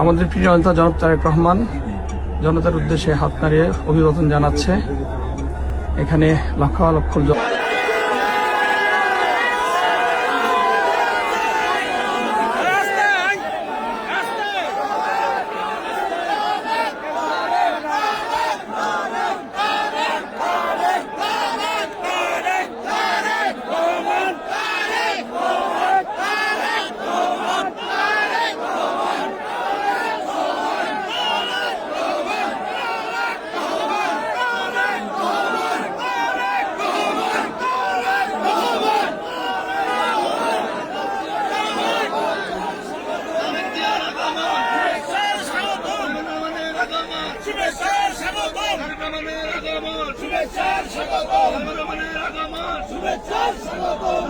আমাদের প্রিয় নেতা জনাব তারেক রহমান, জনতার উদ্দেশ্যে হাত নাড়িয়ে অভিবাদন জানাচ্ছে। এখানে লক্ষ লক্ষ শুভেচ্ছার স্বাগতম শুভেচ্ছার স্বাগতম শুভেচ্ছার স্বাগতম